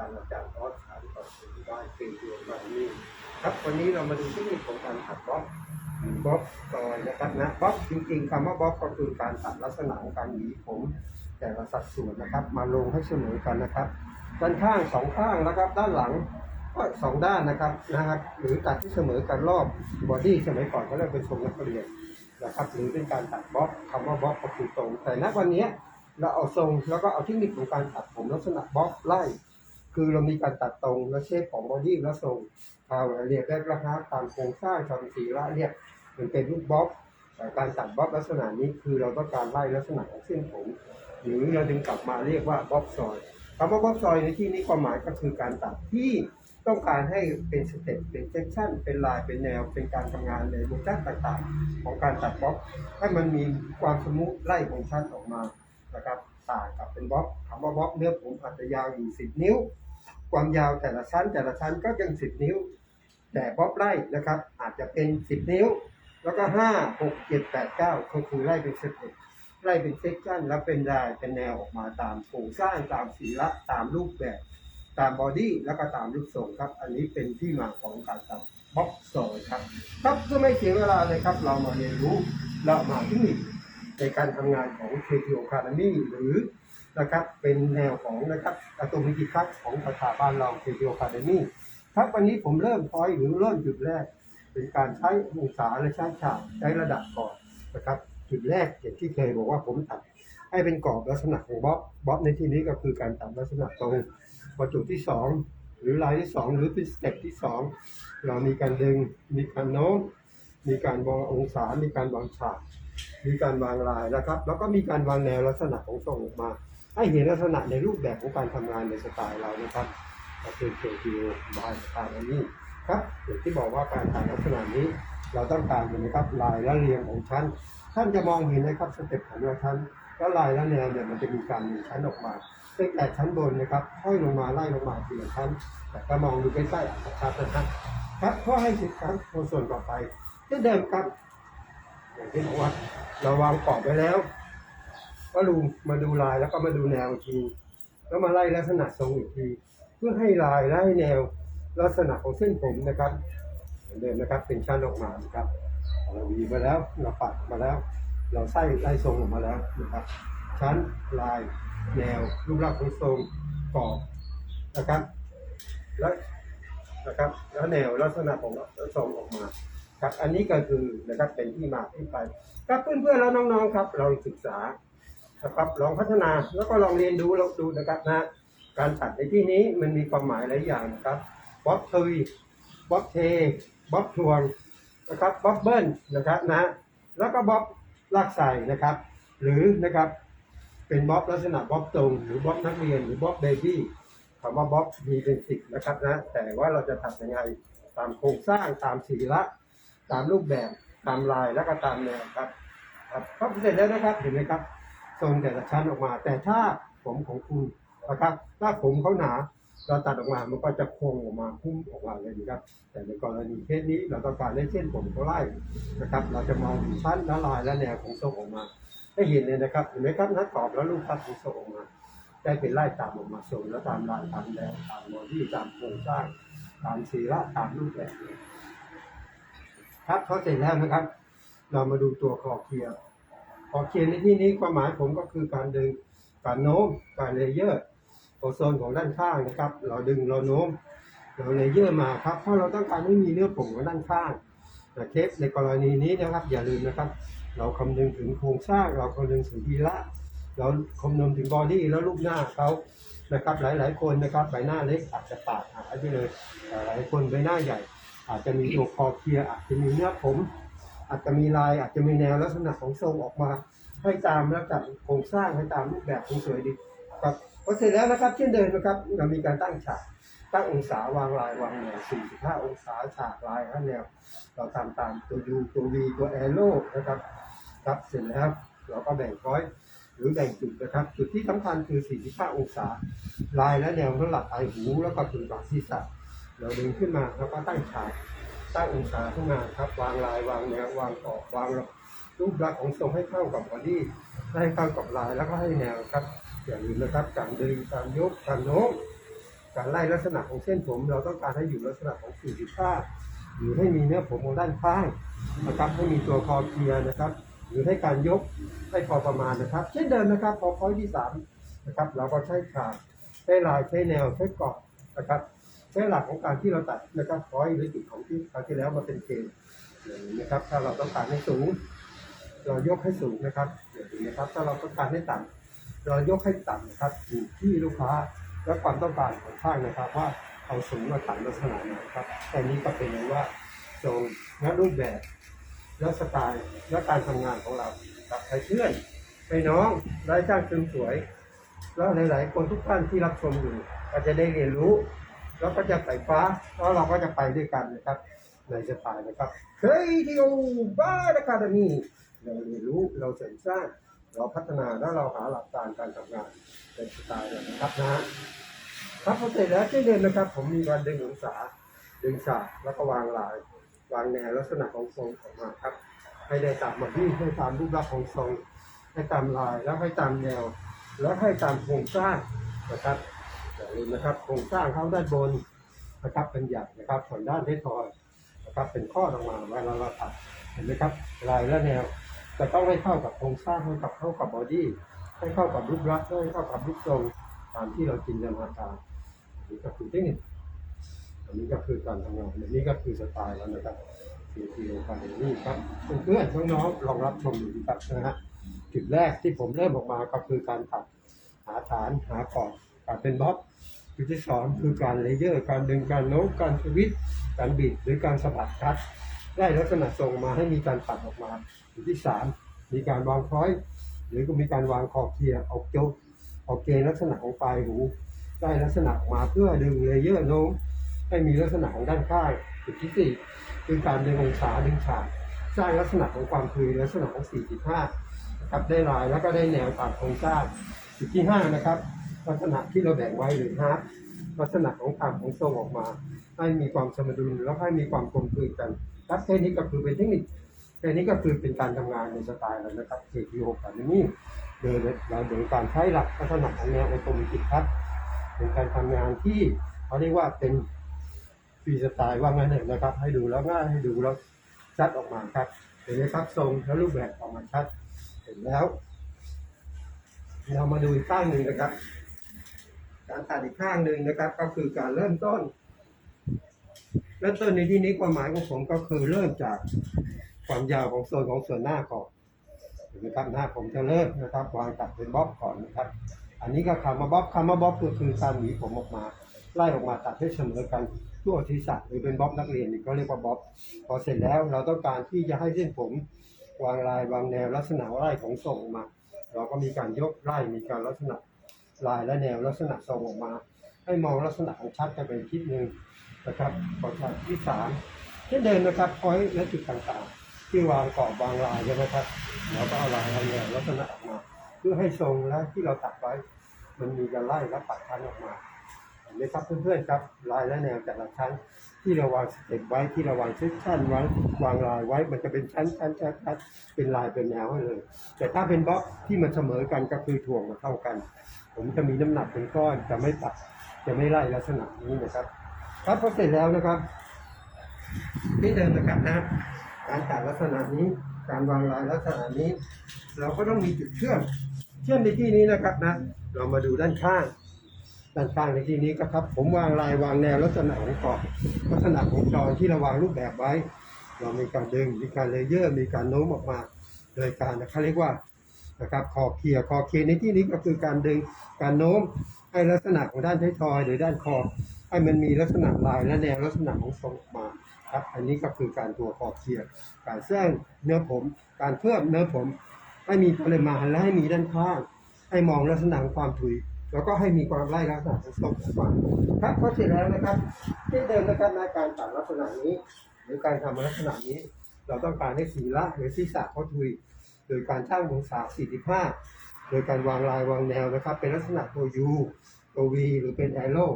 ารย์อาจารย์ออสขานต่อที่บ้านเป็นตัวมานี่ครับวันนี้เรามาดูเทคนิคของการตัดบล็อกหรือบล็อกซอยนะครับนะบล็อกจริงๆคำว่าบล็อกก็คือการตัดลักษณะของการหวีผม แต่ละสัดส่วนนะครับ มาลงให้เสมอกันนะครับ ด้านข้างสองข้างนะครับ ด้านหลังก็สองด้านนะครับนะครับ หรือตัดที่เสมอกันรอบบอดี้สมัยก่อนก็เรียกเป็นทรงนักเรียนนะครับ หรือเป็นการตัดบล็อกคำว่าบล็อกก็คือตรงแต่ณวันนี้เราเอาทรงแล้วก็เอาเทคนิคของการตัดผมลักษณะบล็อกไล่ คือเรามีการตัดตรงและเชฟของบอดี้และทรงเอาเรียกได้ราคาตามโครงสร้างทำสีละเนี่ยมันเป็นรูปบล็อกการตัดบล็อกลักษณะนี้คือเราต้องการไล่ลักษณะของเส้นผม หรือเราดึงกลับมาเรียกว่าบล็อกซอยคำว่าบล็อกซอยในที่นี้ความหมายก็คือการตัดที่ต้องการให้เป็นสเต็ปเป็นเซสชั่น เป็นลาย เป็นแนว เป็นการทำงานในโมชั่นต่างๆ ของการตัดบล็อกให้มันมีความสมูทไล่โมชั่นออกมานะครับ ต่างกับเป็นบล็อกคำว่าบล็อกเนื้อผมอาจจะยาวอยู่10นิ้ว ความยาวแต่ละชั้นแต่ละชั้นก็ยัง10นิ้ว แต่บล็อกไล่นะครับ อาจจะเป็น10นิ้ว แล้วก็5 6 7 8 9ก็คือไล่เป็นสเต็ปไล่เป็นเซกชันแล้วเป็นลายเป็นแนวออกมาตามโครงสร้างตามสีละตามรูปแบบ ตามบอดี้แล้วก็ตามรูปทรงครับ อันนี้เป็นที่มาของการทำบ็อกซอยครับ ครับเพื่อไม่เสียเวลาเลยครับ เรามาเรียนรู้เรามาเทคนิค ในการทำงานของ KTO Academy หรือนะครับเป็นแนวของนะครับอะตอมิติคัสของสถาบันเรา KTO Academy ครับวันนี้ผมเริ่มพอยหรือเริ่มจุดแรก เป็นการใช้องศาและใช้ฉากใช้ระดับก่อนนะครับ จุดแรกอย่างที่เคยบอกว่าผมตัดให้เป็นกรอบลักษณะของบล็อกบล็อกในที่นี้ก็คือการตัดลักษณะตรงพอจุที่สองหรือลายที่สองหรือเป็นสเต็ปที่สองเรามีการดึงมีการโน้มมีการวางองศา มีการวางฉาก มีการวางลายนะครับ แล้วก็มีการวางแนวลักษณะของทรงออกมา ให้เห็นลักษณะในรูปแบบของการทำงานในสไตล์เรานะครับก็คือเคทีโอบายสไตล์อันนี้ครับอย่างที่บอกว่าการถ่ายลักษณะนี้ เราต้องการเห็นนะครับลายและเรียงของชั้น ท่านจะมองเห็นนะครับสเต็ปของแต่ละชั้นแล้วลายและแนวเนี่ยมันจะมีการมีชั้นออกมาตั้งแต่ชั้นบนนะครับห้อยลงมาไล่ลงมาทีละชั้น แต่ก็มองดูใกล้ๆอาจจะชัดนะครับครับเพื่อให้สิครับส่วนต่อไปเช่นเดิมครับอย่างที่บอกว่า เราวางกรอบไว้แล้ว ก็ดูมาดูลายแล้วก็มาดูแนวอีกทีแล้วมาไล่ลักษณะทรงอีกที เพื่อให้ลายและให้แนวลักษณะของเส้นผมนะครับเหมือนเดิมนะครับ เป็นชั้นออกมานะครับเราวีมาแล้วเราปัดมาแล้ว เราไส้ไล่ทรงออกมาแล้วนะครับ ชั้นลายแนวรูปร่างของทรงกรอบนะครับ และนะครับ แล้วแนวลักษณะของทรงออกมา ครับอันนี้ก็คือนะครับเป็นที่มาที่ไปครับเพื่อนๆแล้วน้องๆครับลองศึกษานะครับลองพัฒนาแล้วก็ลองเรียนรู้ลองดูนะครับนะการตัดในที่นี้มันมีความหมายหลายอย่างนะครับบ๊อบทวีบ๊อบเทบ๊อบทวงนะครับบ๊อบเบิ้ลนะครับนะแล้วก็บ๊อบลากใส่นะครับ หรือนะครับเป็นบ๊อบลักษณะบ๊อบตรงหรือบ๊อบนักเรียนหรือบ๊อบเบบี้คำว่าบ๊อบมีเป็นสิบนะครับนะแต่ว่าเราจะตัดยังไงตามโครงสร้างตามสีละ ตามรูปแบบตามลายแล้วก็ตามแนวครับครับก็เสร็จแล้วนะครับเห็นไหมครับทรงแต่ละชั้นออกมา แต่ถ้าผมของคุณนะครับถ้าผมเขาหนาเราตัดออกมามันก็จะโค้งออกมาพุ่งออกมาเลยนะครับ แต่ในกรณีเคสนี้เราต้องการให้เส้นผมเขาไล่นะครับ เราจะมองชั้นและลายและแนวของทรงออกมาให้เห็นเลยนะครับเห็นไหมครับนัดกรอบแล้วรูปพัดของทรงออกมาได้เป็นไล่ตามออกมาทรงแล้วตามลายตามแนวตามโมดี้ตามโครงสร้างตามสีละตามรูปแบบ ครับเขาเสร็จแล้วนะครับ เรามาดูตัวคอเคลียร์คอเคลียร์ในที่นี้ความหมายผมก็คือการดึงการโน้มการเลเยอร์โอโซนของด้านข้างนะครับ เราดึงเราโน้มเราเลเยอร์มาครับเพราะเราต้องการให้มีเนื้อผงของด้านข้างแต่เคสในกรณีนี้นะครับ อย่าลืมนะครับ เราคำนึงถึงโครงสร้าง เราคำนึงถึงทีละเราคำนึงถึงบอดี้แล้วรูปหน้าเขานะครับ หลาย ๆ คนนะครับใบหน้าเล็กอาจจะปาดหายไปเลยหลายคนใบหน้าใหญ่ อาจจะมีตัวคอเคลียอาจจะมีเนื้อผม อาจจะมีลายอาจจะมีแนวลักษณะของทรงออกมา ให้ตามแล้วกับโครงสร้างให้ตามรูปแบบของสวยดีครับพอเสร็จแล้วนะครับเช่นเดิมนะครับเรามีการตั้งฉากตั้งองศาวางลายวางแนว 45 องศาฉากลายและแนว เราทำตามตัว U ตัว V ตัว Arrow นะครับ ครับ เสร็จแล้วเราก็แบ่งร้อยหรือแบ่งจุดนะครับ จุดที่สำคัญคือ 45 องศา ลายและแนวสำหรับไอหู แล้วก็ถึงปากศีรษะ เราดึงขึ้นมาแล้วก็ตั้งฉากตั้งองศาขึ้นมาครับ วางลายวางแนววางกรอบวางรูปลักษณ์ของทรงให้เข้ากับบอดี้ให้เข้ากับลายแล้วก็ให้แนวครับอย่าลืมนะครับการดึงการยกการโน้มการไล่ลักษณะของเส้นผม เราต้องการให้อยู่ลักษณะของ45หรือให้มีเนื้อผมของด้านข้างนะครับให้มีตัวคอเคลียร์นะครับ หรือให้การยกให้พอประมาณนะครับ เช่นเดิมนะครับ พอพอยที่สามนะครับ เราก็ใช้ขาดใช้ลายใช้แนวใช้เกาะนะครับ ใช้หลักของการที่เราตัดนะครับพอยหรือจุดของที่คราวที่แล้วมาเป็นเกณฑ์นะครับ ถ้าเราต้องการให้สูง เรายกให้สูงนะครับนะครับ ถ้าเราต้องการให้ต่ำเรายกให้ต่ำนะครับอยู่ที่ลูกค้าและความต้องการของช่างนะครับ ว่าเอาสูงมาต่ำลักษณะไหนครับ แต่นี้ก็เป็นเลยว่าทรงและรูปแบบ และสไตล์และการทำงานของเรากับใครเพื่อนไปน้องได้จ้างเสริมสวย แล้วหลาย ๆ คนทุกท่านที่รับชมอยู่ก็จะได้เรียนรู้ แล้วก็จะไฟฟ้าแล้วเราก็จะไปด้วยกันนะครับในสไตล์นะครับเฮ้ยดิโอบ้าอะคาเดมีเราเรียนรู้เราเสริมสร้างเราพัฒนาแล้วเราหาหลักการการทำงานเป็นสไตล์นะครับนะครับพอเสร็จแล้วเช่นเดิมนะครับ ผมมีการดึงองศาดึงฉากแล้วก็วางลายวางแนวลักษณะของทรงออกมาครับ ให้ได้ตามมาที่ให้ตามรูปลักษณ์ของทรง ให้ตามลายแล้วให้ตามแนว แล้วให้ตามโครงสร้างนะครับ อย่าลืมนะครับโครงสร้างเขาด้านบนนะครับเป็นใหญ่นะครับส่วนด้านท้ายทอยนะครับเป็นข้อออกมาเวลาเราตัดเห็นไหมครับลายและแนวจะต้องให้เข้ากับโครงสร้างให้กับเข้ากับบอดี้ให้เข้ากับรูปลักษณ์ให้เข้ากับรูปทรงตามที่เราจินตนาการอันนี้ก็คือเทคนิคอันนี้ก็คือการทำงานอันนี้ก็คือสไตล์แล้วนะครับซีพีโอคาเดนี่ครับเพื่อนๆน้องๆลองรับชมดูดีครับนะฮะจุดแรกที่ผมเริ่มออกมาก็คือการตัดหาฐานหาขอบ เป็นบล็อกจุดที่สองคือการเลเยอร์ การดึงการโน้มการสวิตช์การบิดหรือการสะบัดคัดได้ลักษณะทรงมาให้มีการตัดออกมาจุดที่สามมีการวางพร้อย หรือก็มีการวางขอบเคลียออกโจกออกเกณฑ์ลักษณะของปลายหู ได้ลักษณะออกมาเพื่อดึงเลเยอร์โน้มให้มีลักษณะของด้านข้างจุดที่สี่คือการดึงองศาดึงฉากสร้างลักษณะของความคือลักษณะของ4.5นะครับได้ลายแล้วก็ได้แนวตามโครงสร้างจุดที่ห้านะครับ ลักษณะที่เราแบ่งไว้หรือฮาร์ลักษณะของตามของทรงออกมา ให้มีความสมดุลแล้วให้มีความกลมกลืนกันครับแค่นี้ก็คือเป็นเทคนิคแค่นี้ก็คือเป็นการทำงานในสไตล์แล้วนะครับคือที่หกกันนี่โดยเราโดยการใช้หลักลักษณะของแนวออโตเมติกครับเป็นการทำงานที่เขาเรียกว่าเป็นฟรีสไตล์ว่างั้นเถอะนะครับ ให้ดูแล้วง่ายให้ดูแล้วชัดออกมาครับเห็นไหมครับทรงและรูปแบบออกมาชัดเห็นแล้วเรามาดูอีกข้างหนึ่งนะครับ การตัดอีกข้างหนึ่งนะครับ ก็คือการเริ่มต้น เริ่มต้นในที่นี้ความหมายของผมก็คือเริ่มจากความยาวของส่วนของส่วนหน้าก่อนนไหมครับหน้าผมจะเริ่มนะครับ วางตัดเป็นบล็อกก่อนนะครับ อันนี้ก็คำว่าบล็อกคำว่าบล็อกก็คือการหวีผมออกมาไล่ออกมาตัดให้เสมอกันทั่วทีศาสตร์หรือเป็นบล็อกนักเรียนนี่ก็เรียกว่าบล็อกพอเสร็จแล้วเราต้องการที่จะให้เส้นผมวางลายวางแนวลักษณะไล่ของทรงออกมา เราก็มีการยกไล่มีการลักษณะ ลายและแนวลักษณะทรงออกมา ให้มองลักษณะของชัดกันไปทิศหนึ่งนะครับพอชัดที่สามเช่นเดิมนะครับพอยและจุดต่างๆ ที่วางกรอบวางลายใช่ไหมครับเราก็เอาลายเอาแนวลักษณะออกมา เพื่อให้ทรงและที่เราตัดไว้ มันมีการไล่และปัดชั้นออกมาเห็นไหมครับเพื่อนๆครับลายและแนวแต่ละชั้นที่เราวางสเต็ปไว้ที่เราวางเซสชั่นไว้วางลายไว้มันจะเป็นชั้นชั้นชั้นชั้นเป็นลายเป็นแนวให้เลย แต่ถ้าเป็นบล็อกที่มันเสมอกันก็คือถ่วงมาเท่ากัน ผมจะมีน้ำหนักเป็นก้อนจะไม่ตัดจะไม่ไล่ลักษณะนี้นะครับ ครับพอเสร็จแล้วนะครับที่เดิมนะครับนะการตัดลักษณะนี้การวางลายลักษณะนี้ เราก็ต้องมีจุดเชื่อมเชื่อมในที่นี้นะครับนะ เรามาดูด้านข้าง ด้านข้างในที่นี้ก็ครับ ผมวางลายวางแนวลักษณะของกรอบลักษณะของจอที่เราวางรูปแบบไว้ เรามีการดึงมีการเลเยอร์ มีการโน้มออกมา โดยการเขาเรียกว่า นะครับคอเคลียร์คอเคลียร์ในที่นี้ก็คือการดึงการโน้มให้ลักษณะของด้านท้ายทอย หรือด้านคอให้มันมีลักษณะลายและแนวลักษณะของทรงออกมาครับอันนี้ก็คือการตัวคอเคลียร์การสร้างเนื้อผม การเพิ่มเนื้อผม ให้มีปริมาณและให้มีด้านข้าง ให้มองลักษณะความถุยแล้วก็ให้มีความไล่ลักษณะของทรงออกมาครับพอเสร็จแล้วนะครับ ที่เดิมนะครับในการตัดลักษณะนี้ หรือการทำลักษณะนี้ เราต้องการให้สีละหรือศีรษะเขาถุย โดยการช่างองศา 45 โดยการวางลายวางแนวนะครับ เป็นลักษณะตัว U ตัว V หรือเป็นแอโร่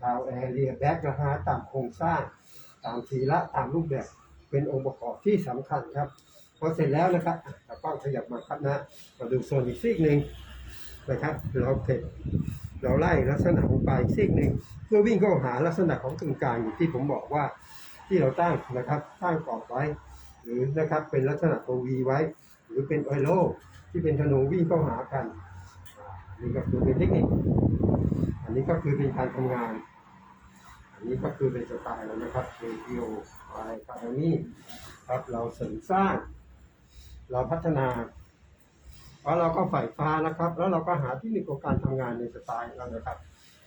ชาวแอเรียแบ็กนะฮะตามโครงสร้างตามสีละตามรูปแบบเป็นองค์ประกอบที่สำคัญครับพอเสร็จแล้วนะครับอะเราต้องขยับมาครับนะมาดูโซนอีกซีกหนึ่งนะครับเราเก็บเราไล่ลักษณะของปลายซีกหนึ่งเพื่อวิ่งเข้าหาลักษณะของกึ่งกลางอยู่ที่ผมบอกว่าที่เราตั้งนะครับตั้งกรอบไว้ หรือนะครับเป็นลักษณะตัววีไว้ หรือเป็นออโลที่เป็นธนูวิ่งเข้าหากันอันนี่ก็คือเป็นเทคนิค อันนี้ก็คือเป็นการทำงาน อันนี้ก็คือเป็นสไตล์แล้วนะครับเรดิโอะไอคาร์นี่ครับเราเสริมสร้าง เราพัฒนาแล้วเราก็ฝ่ายฟ้านะครับ แล้วเราก็หาที่นิคของการทำงานในสไตล์เรานะครับ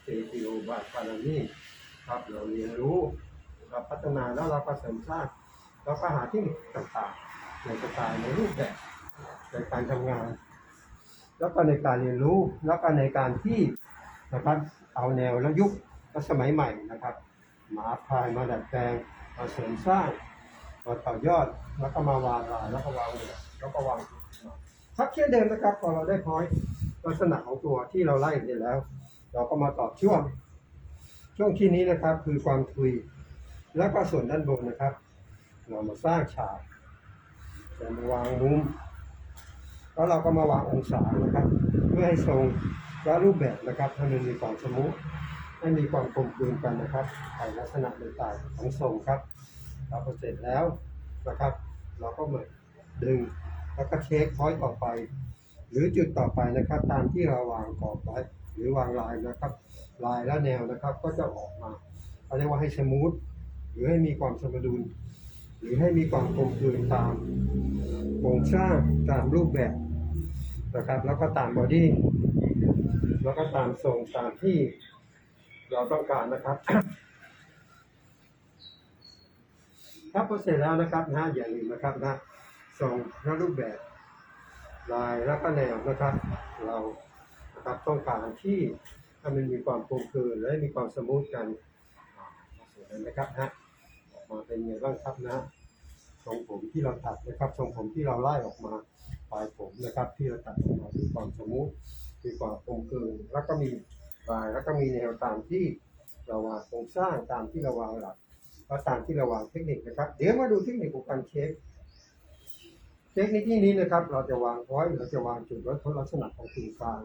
เรดิโอบาคาร์นี่ครับเราเรียนรู้ เราพัฒนาแล้วเราก็เสริมสร้าง เราก็หาที่นิคต่างๆ ในสไตล์ในรูปแบบในการทำงาน แล้วก็ในการเรียนรู้แล้วก็ในการที่นะครับเอาแนวและยุคและสมัยใหม่นะครับมาพายมาดัดแปลงมาเสริมสร้างมาต่อยอดแล้วก็มาวางลายแล้วก็วางเลยแล้วก็วางครับเช่นเดิมนะครับพอเราได้พอยลักษณะของตัวที่เราไล่เสร็จแล้ว เราก็มาต่อช่วง ช่วงที่นี้นะครับคือความทุย แล้วก็ส่วนด้านบนนะครับ เรามาสร้างฉาก จะมาวางมุมแล้วเราก็มาวางองศานะครับ เพื่อให้ทรงและรูปแบบนะครับให้มันมีความสมูทให้มีความกลมกลืนกันนะครับในลักษณะต่างๆของทรงครับเราพอเสร็จแล้วนะครับ เราก็เหมือนดึงแล้วก็เช็คพอยต์ต่อไป หรือจุดต่อไปนะครับ ตามที่เราวางกรอบไว้หรือวางลายนะครับ ลายและแนวนะครับก็จะออกมาเขาเรียกว่าให้สมูทหรือให้มีความสมดุล หรือให้มีความกลมกลืนตามโครงสร้างตามรูปแบบนะครับ แล้วก็ตามบอดี้แล้วก็ตามทรงตามที่เราต้องการนะครับครับพอเสร็จแล้วนะครับนะอย่าลืมนะครับนะทรงและรูปแบบ ลายแล้วก็แนวนะครับ เรานะครับต้องการที่ให้มันมีความกลมกลืนและมีความสมูทกันอ่าสวยนะครับนะ มาเป็นไงบ้างครับนะทรงผมที่เราตัดนะครับทรงผมที่เราไล่ออกมาปลายผมนะครับ ที่เราตัดออกมามีความสมูทมีความกลมกลืนแล้วก็มีลายแล้วก็มีแนวตามที่เราวางโครงสร้างตามที่เราวางหลักและตามที่เราวางเทคนิคนะครับ เดี๋ยวมาดูเทคนิคของการเช็คเทคนิคที่นี้นะครับ เราจะวางพอยเราจะวางจุดวัดลักษณะของกึ่งกลาง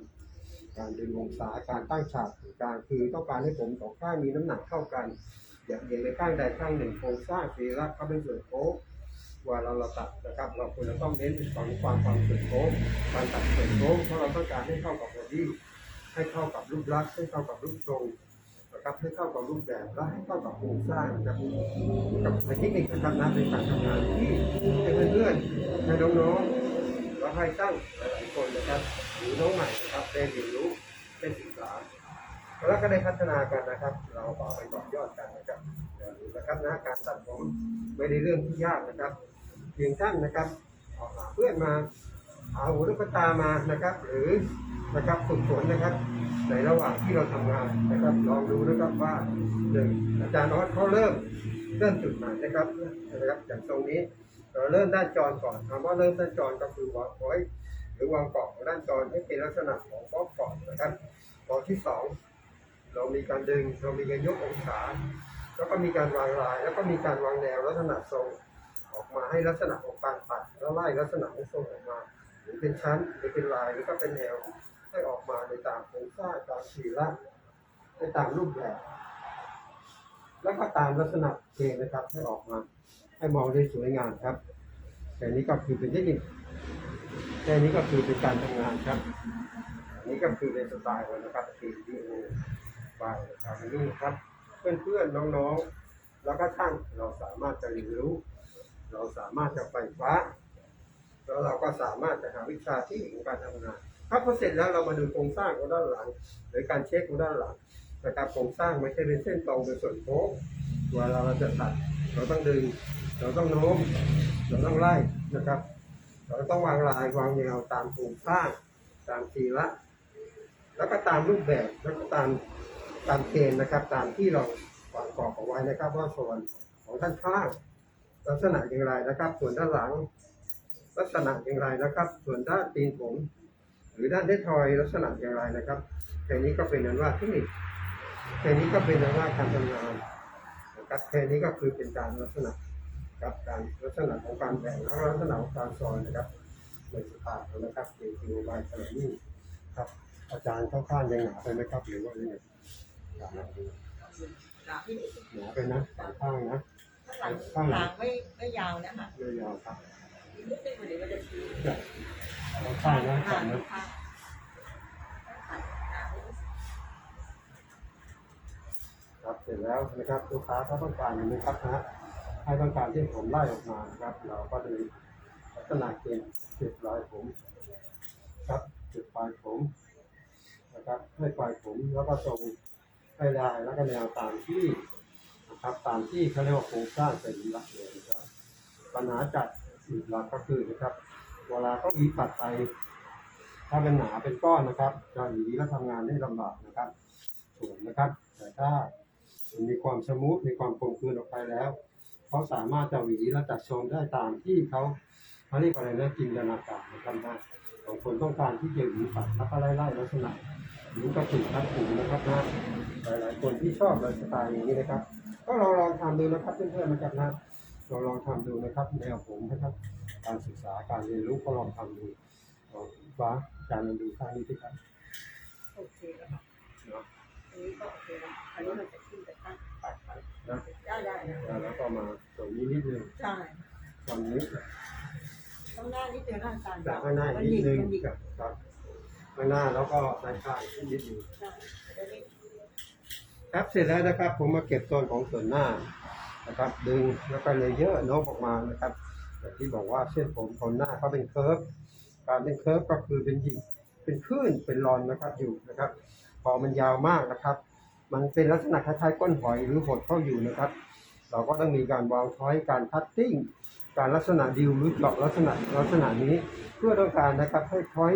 การดึงองศาการตั้งฉากกางคือต้องการให้ผมสองข้างมีน้ำหนักเท่ากัน อย่างเอียงไปข้างใดข้างหนึ่งโครงสร้างศีระก็เป็นส่วนโค้งว่าเราเราตัดนะครับ เราควรจะต้องเน้นในความความความส่วนโค้งการตัดส่วนโค้งเพราะเราต้องการให้เข้ากับบอดี้ให้เข้ากับรูปลักษณ์ให้เข้ากับรูปทรงนะครับให้เข้ากับรูปแบบและให้เข้ากับโครงสร้างนะครับกับในเทคนิคนะครับนะในการทำงานที่ให้เพื่อนๆให้น้องๆและให้ช่างหลายๆคนนะครับหรือน้องใหม่นะครับได้เรียนรู้ แล้วก็ได้พัฒนากันนะครับ เราก็เอไปต่อยอดกันนะครับอย่าลืมนะครับนะการตัดผมไม่ได้เรื่องที่ยากนะครับเพียงท่านนะครับเอาหาเพื่อนมาเอาหูลูกตามานะครับ หรือนะครับฝึกฝนนะครับ ในระหว่างที่เราทำงานนะครับ ลองดูนะครับว่าหนึ่งอาจารย์นอตเขาเริ่มเริ่มจุดไหนนะครับนะครับจากตรงนี้เราเริ่มด้านจรก่อนคำว่าเริ่มด้านจรก็คือวางไว้หรือวางกรอบของด้านจรให้เป็นลักษณะของบล็อกก่อนนะครับกรอบที่สอง เรามีการดึงเรามีการยกองศา แล้วก็มีการวางลาย แล้วก็มีการวางแนวลักษณะทรงออกมาให้ลักษณะของการปัดแล้วไล่ลักษณะของทรงออกมาหรือเป็นชั้นหรือเป็นลายหรือก็เป็นแนวให้ออกมาในตามโครงสร้างตามสีละในตามรูปแบบ แล้วก็ตามลักษณะเพลงนะครับให้ออกมา ให้มองได้สวยงามครับแต่นี้ก็คือเป็นเทคนิคแค่นี้ก็คือเป็นการทำงานครับนนี้ก็คือเป็นสไตล์ของนะครับทีดีโอ บายนะครับนี่ครับ เพื่อนๆน้องๆ แล้วก็ช่างเราสามารถจะเรียนรู้ เราสามารถจะไฟฟ้า แล้วเราก็สามารถจะหาวิชาที่ของการทำงานครับพอเสร็จแล้วเรามาดูโครงสร้างของด้านหลัง หรือการเช็คของด้านหลังนะครับโครงสร้างไม่ใช่เป็นเส้นตรงเป็นส่วนโค้งเวลาเราจะตัด เราต้องดึง เราต้องโน้ม เราต้องไล่นะครับ เราต้องวางลายวางแนวตามโครงสร้าง ตามทีละ แล้วก็ตามรูปแบบ แล้วก็ตาม ตามเกณฑ์นะครับ ตามที่เราวางกรอบเอาไว้นะครับ ว่าส่วนของด้านข้างลักษณะอย่างไรนะครับ ส่วนด้านหลัง ลักษณะอย่างไรนะครับ ส่วนด้านตีนผม หรือด้านเททอยลักษณะอย่างไรนะครับแค่นี้ก็เป็นนั้นว่าเทคนิคแค่นี้ก็เป็นนั้นว่าการทำงานนะครับแค่นี้ก็คือเป็นการลักษณะกับการลักษณะของการแบ่งและลักษณะของการซอยนะครับในสภาพนะครับเกี่ยวกับใบขนาดนี้ครับอาจารย์ข้างๆยังหนาไปไหมครับหรือว่ายังไง หนาหลังที่นี่หนาไปนะสองข้างนะหลังหลังไม่ไม่ยาวนะคะเยาวๆครับอีกนิดนึงเดี๋ยวมันจะชี้ข้างๆนะอ่าฝั่งนั้นค่ะครับเสร็จแล้วนะครับลูกค้าถ้าต้องการนะครับนะให้ต้องการที่ผมไล่ออกมานะครับ เราก็จะมีลักษณะเกณฑ์จุดรอยผมครับจุดปลายผมนะครับให้ปลายผมแล้วก็ทรง ให้ลายแล้วก็แนวตามที่นะครับตามที่เขาเรียกว่าโครงสร้างเป็นลักษณะนะครับปัญหาจัดอีกหลักก็คือนะครับ เวลาเขาอีตัดไป ถ้าเป็นหนาเป็นก้อนนะครับจะหวีแล้วทำงานได้ลำบากนะครับส่วนนะครับ แต่ถ้ามีความสมูทมีความคมคืนออกไปแล้วเขาสามารถจะหวีและจัดทรงได้ตามที่เขาเขาเรียกอะไรนะจินตนาการนะครับนะบางคนต้องการที่จะหวีตัดแล้วก็ไล่ๆลักษณะ หรือกระตุกทัดหูนะครับนะหลายๆคนที่ชอบสไตล์อย่างนี้นะครับ ก็ลองลองทำดูนะครับเพื่อนๆนะครับนะลองลองทำดูนะครับแนวผมนะครับ การศึกษาการเรียนรู้ก็ลองทำดูลองว่าการเรียนรู้ข้างนี้ที่ครับโอเคแล้วค่ะเนาะอันนี้ก็โอเคแล้วอันนี้มันจะขึ้นแต่ข้างปัดไปนะได้ได้นะแล้วก็มาตรงนี้นิดนึงใช่ตรงนี้ต้องหน้านิดเดียวหน้าจานจากข้างหน้ามันนิหยิดกนึงมันหยิกครับครับ ข้างหน้าแล้วก็ด้านข้างนิดนึงใช่ครับเสร็จแล้วนะครับ ผมมาเก็บโซนของส่วนหน้านะครับ ดึงแล้วก็เลเยอร์โน้มออกมานะครับอย่างที่บอกว่าเส้นผมคนหน้าเขาเป็นเคิร์ฟการเป็นเคิร์ฟก็คือเป็นหยิกเป็นคลื่นเป็นรอนนะครับอยู่นะครับพอมันยาวมากนะครับ มันเป็นลักษณะคล้ายๆก้นหอยหรือหดเข้าอยู่นะครับ เราก็ต้องมีการวางช้อยการคัตติ้งการลักษณะดิวหรือเจาะลักษณะลักษณะนี้ เพื่อต้องการนะครับให้ช้อย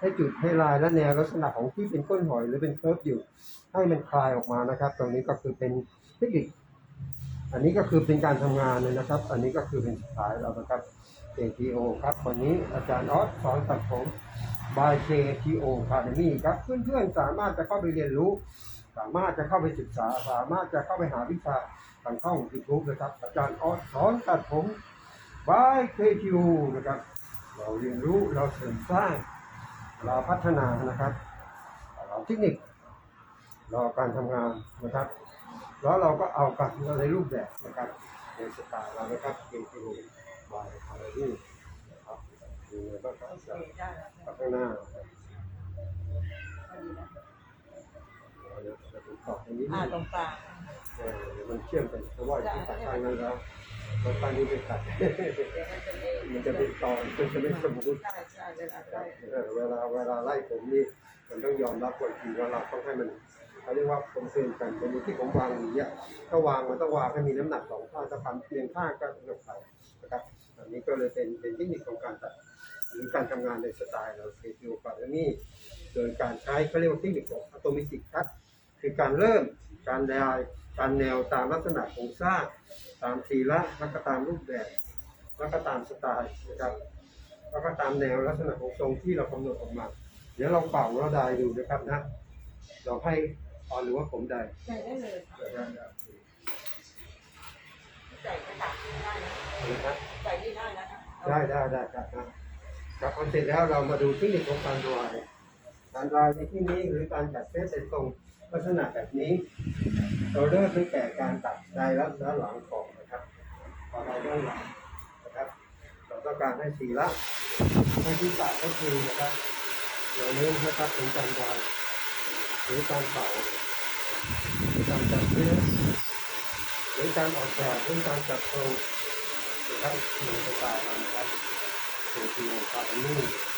ให้จุดให้ลายและแนวลักษณะของที่เป็นก้นหอยหรือเป็นเคิร์ฟอยู่ ให้มันคลายออกมานะครับ ตรงนี้ก็คือเป็นเทคนิคอันนี้ก็คือเป็นการทำงานเลยนะครับ อันนี้ก็คือเป็นสุดท้ายแล้วนะครับ KTO ครับ วันนี้อาจารย์ออสสอนตัดผม by KTO Academy ครับเพื่อนๆสามารถจะเข้าไปเรียนรู้ สามารถจะเข้าไปศึกษา สามารถจะเข้าไปหาวิชาทางช่อง YouTube นะครับ อาจารย์ออสสอนตัดผม by KTO นะครับ เราเรียนรู้เราเสริมสร้าง เราพัฒนานะครับ เราเทคนิครอการทำงานนะครับ แล้วเราก็เอากลับมาในรูปแบบนะครับในสไตล์เรานะครับเก่งที่บายอะไรนี่นะครับดูเลยบ้างครับโอเคจากได้แล้วข้างหน้าพอดีนะเราจะจะถึงขอบตรงนี้อ่าตรงกลางเออเดี๋ยวมันเชื่อมกันเพราะว่าที่ตัดข้างนั้นแล้ว แล้วข้างนี้ไปตัดเดี๋ยวมันจะไม่มันจะเป็นตอนมันจะไม่สมบูรณ์ใช่ใช่เวลาได้เออเวลาเวลาไล่ผมนี่มันต้องยอมรับว่าจริงว่าเราต้องให้มันเขาเรียกว่าผมเซนกันเป็นที่ผมวางอย่างเงี้ยถ้าวางมันต้องวางให้มีน้ำหนักสองข้างถ้าทำเพียงข้างก็หนกไปนะครับอันนี้ก็เลยเป็นเป็นเทคนิคของการตัดหรือการทำงานในสไตล์เราเซฟิวก่อนแล้วนี่โดยการใช้เขาเรียกว่าเทคนิคของอะโตมิติกคัตคือการเริ่มการแนว การแนวตามลักษณะโครงสร้างตามทีละแล้วก็ตามรูปแบบแล้วก็ตามสไตล์นะครับแล้วก็ตามแนวลักษณะของทรงที่เรากำหนดออกมา เดี๋ยวเราเป่าเราได้ดูนะครับนะเราให้ออนหรือว่าผมได้ใส่ได้เลยค่ะได้ได้ใส่กระดาษได้นะนะครับใส่นี่ได้นะคะได้ได้ได้ครับนะครับพอเสร็จแล้วเรามาดูเทคนิคของการดรายการดรายในที่นี้หรือการจัดเซตเป็นทรงลักษณะแบบนี้ เราเริ่มตั้งแต่การตัดได้รับด้านหลังของนะครับพอเราด้านหลังนะครับเราต้องการให้สีละให้ที่ตัดก็คือนะครับเราเน้นนะครับเป็นการดรายหรือการเป่าการจัดเนื้อหรือการออกแบบหรือการจัดทรงนะครับหนึ่งสไตล์นะครับเป็นทีมคาร์บอนนี่น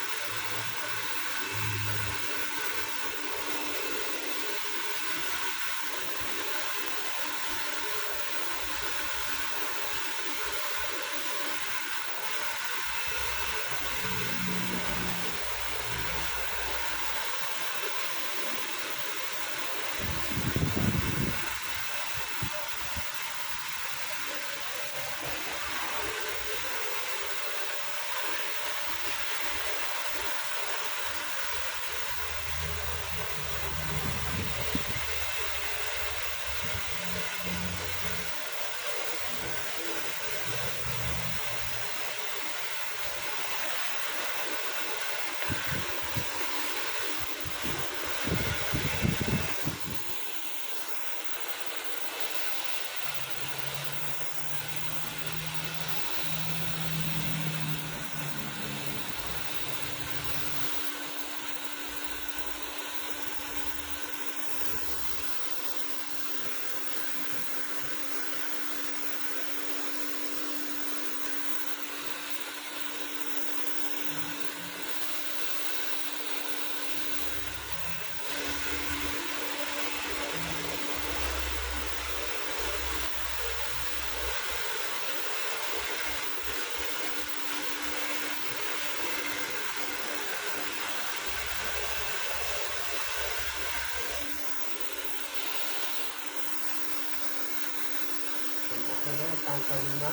คนนี้นะ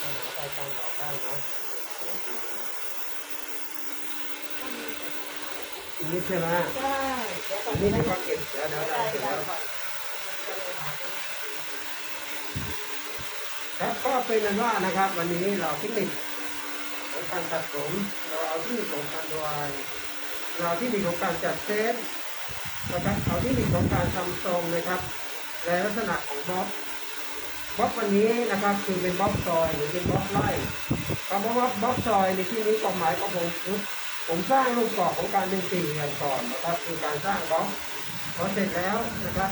ปัญหาไปการบอกได้นะอันนี้ใช่ไหมใช่เดี๋ยวก่ออันนนี้ที่เขาเก็บเดี๋ยวเดี๋ยวได้เดี๋ยวเดี๋ได้ยวก่อนมันจะเลยหาตรงนี้ครับก็เป็นนั้นว่านะครับ วันนี้เราเทคนิคของการตัดผมเราเอาเทคนิคของการดวายเราเอาเทคนิคของการจัดเซตนะครับเอาเทคนิคของการทำทรงนะครับในลักษณะของบ๊อบ บ๊อบวันนี้นะครับคือเป็นบ๊อบซอยหรือเป็นบ๊อบไล่คำว่าบ๊อบซอยในที่นี้ความหมายของผมคือผมสร้างรูปกรอบของการเป็นสี่เหลี่ยมก่อนนะครับ คือการสร้างบ๊อบพอเสร็จแล้วนะครับ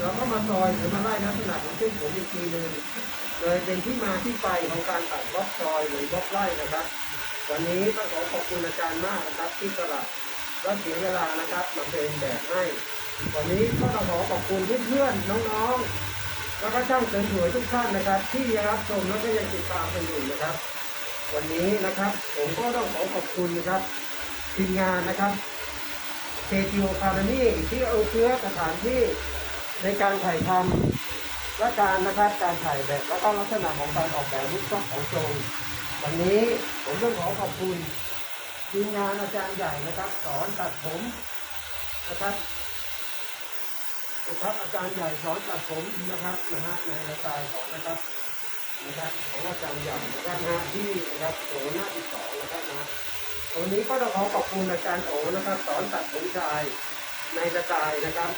เราก็มาซอยหรือมาไล่ลักษณะของเส้นผมอีกทีหนึ่งเลยเป็นที่มาที่ไปของการตัดบล็อกซอยหรือบล็อกไล่นะครับ วันนี้ต้องขอขอบคุณอาจารย์มากนะครับ ที่สละและเสียเวลานะครับมาเป็นแบบให้วันนี้ก็ต้องขอขอบคุณเพื่อนๆน้องๆ แล้วก็ช่างเสริมสวยทุกท่านนะครับ ที่รับชมและก็ยังติดตามกันอยู่นะครับ วันนี้นะครับ ผมก็ต้องขอขอบคุณนะครับทีมงานนะครับเคทีโอคาร์นี่ที่เอาเชื้อสถานที่ในการถ่ายทำและการนะครับการถ่ายแบบแล้วก็ลักษณะของการออกแบบรูปทรงของทรงวันนี้ผมต้องขอขอบคุณทีมงานอาจารย์ใหญ่นะครับ สอนตัดผมนะครับ นะครับอาจารย์ใหญ่สอนตัดผมนะครับนะฮะในสไตล์ของนะครับนะครับของอาจารย์ใหญ่นะครับนะฮะที่นะครับโซหน้าที่สองนะครับนะวันนี้ก็ต้องขอขอบคุณอาจารย์โอนะครับสอนตัดผมชายในสไตล์นะครับ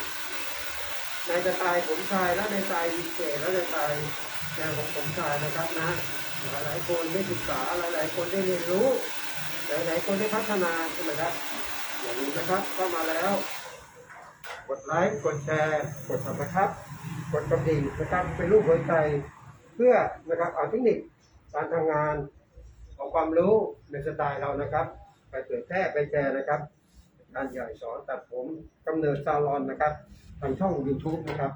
ในสไตล์ผมชายและในสไตล์วิเศษและในสไตล์แนวของผมชายนะครับนะหลายๆคนได้ศึกษาหลายๆคนได้เรียนรู้ หลายๆคนได้พัฒนาใช่ไหมครับอย่างนี้นะครับเข้ามาแล้ว กดไลค์กดแชร์ กดสับสครับกดกระดิ่งนะครับเป็นรูปหัวใจ เพื่อนะครับเอาเทคนิคการทำงานเอาความรู้ในสไตล์เรานะครับ ไปเผยแพร่ไปแชร์นะครับการใหญ่สอนตัดผมกำเนิดซาลอนนะครับทางช่อง YouTube นะครับ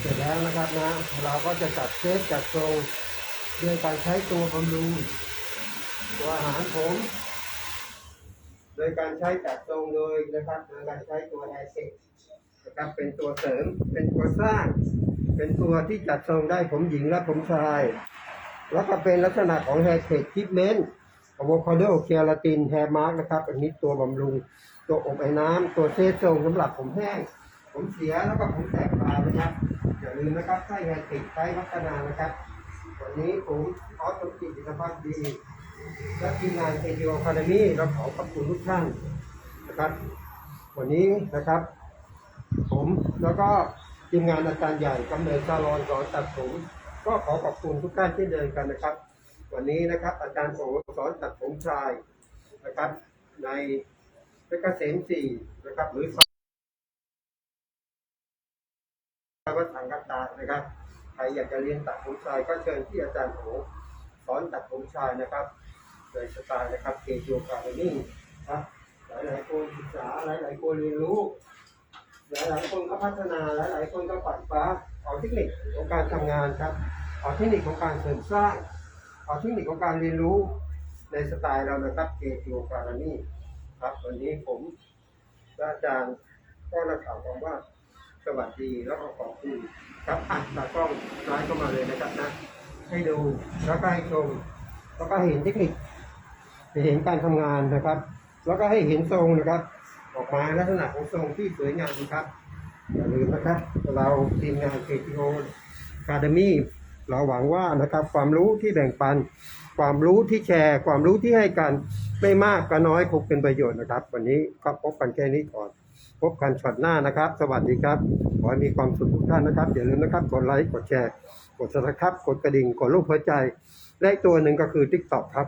เสร็จ แล้วนะครับนะ เราก็จะจัดเซตจัดโซงด้วยการใช้ตัวบำรุงตัวอาหารผม โดยการใช้จัดทรงโดยนะครับโดยการใช้ตัวแอร์เซ็นะครับเป็นตัวเสริมเป็นตัวสร้าง เป็นตัวที่จัดทรงได้ผมหญิงและผมชาย แล้วก็เป็นลักษณะของแฮร์เซ็ตทิปเมนต์อะโวคาโดเคลาตินแฮร์มาร์กนะครับอันนี้ตัวบำรุง ตัวอบไอ้น้ำตัวเซตทรงสำหรับผมแห้ง ผมเสียแล้วก็ผมแตกปลายนะครับ ลืมนะครับใช้แฮร์เซ็ตใช้วัฒนานะครับ วันนี้ผมขอสมจิตอินทพัฒน์ดี และทีมงานเอจิโอคาเดมี่เราขอขอบคุณทุกท่านนะครับ วันนี้นะครับ ผมแล้วก็ทีมงานอาจารย์ใหญ่กำเนิดซาลอนสอนตัดผมก็ขอขอบคุณทุกท่านที่เดินกันนะครับ วันนี้นะครับอาจารย์โอสอนตัดผมชายนะครับ ในเพชรเกษมสี่นะครับหรือซ อยวัดสังกตานะครับ ใครอยากจะเรียนตัดผมชายก็เชิญที่อาจารย์โอสอนตัดผมชายนะครับ โดยสไตล์นะครับเกจิโอคาเดมี่ครับหลายหลายๆคนศึกษาหลายหลายๆคนเรียนรู้ หลายหลายๆคนก็พัฒนาหลายหลายๆคนก็ปัดฟ้าเอาเทคนิคของการทำงานครับเอาเทคนิคของการเสริมสร้างเอาเทคนิคของการเรียนรู้ในสไตล์เรานะครับเกจิโอคาเดมี่ครับวันนี้ผมอาจารย์ก็นักข่าวบอกว่า สวัสดีแล้วก็ขอบคุณครับอะตากล้องซ้ายเข้ามาเลยนะครับนะ ให้ดูแล้วก็ให้ชมแล้วก็เห็นเทคนิคเห็นการทำงานนะครับ แล้วก็ให้เห็นทรงนะครับ ออกมาลักษณะของทรงที่สวยงามนะครับอย่าลืมนะครับ เราทีมงาน KTO Academy เราหวังว่านะครับความรู้ที่แบ่งปัน ความรู้ที่แชร์ ความรู้ที่ให้กันไม่มากก็น้อยคงเป็นประโยชน์นะครับ วันนี้ก็พบกันแค่นี้ก่อน พบกันช็อตหน้านะครับ สวัสดีครับ ขอให้มีความสุขทุกท่านนะครับ อย่าลืมนะครับ กดไลค์ กดแชร์ กดซับสไครบ์กดกระดิ่ง กดรูปหัวใจ และตัวหนึ่งก็คือ TikTok ครับ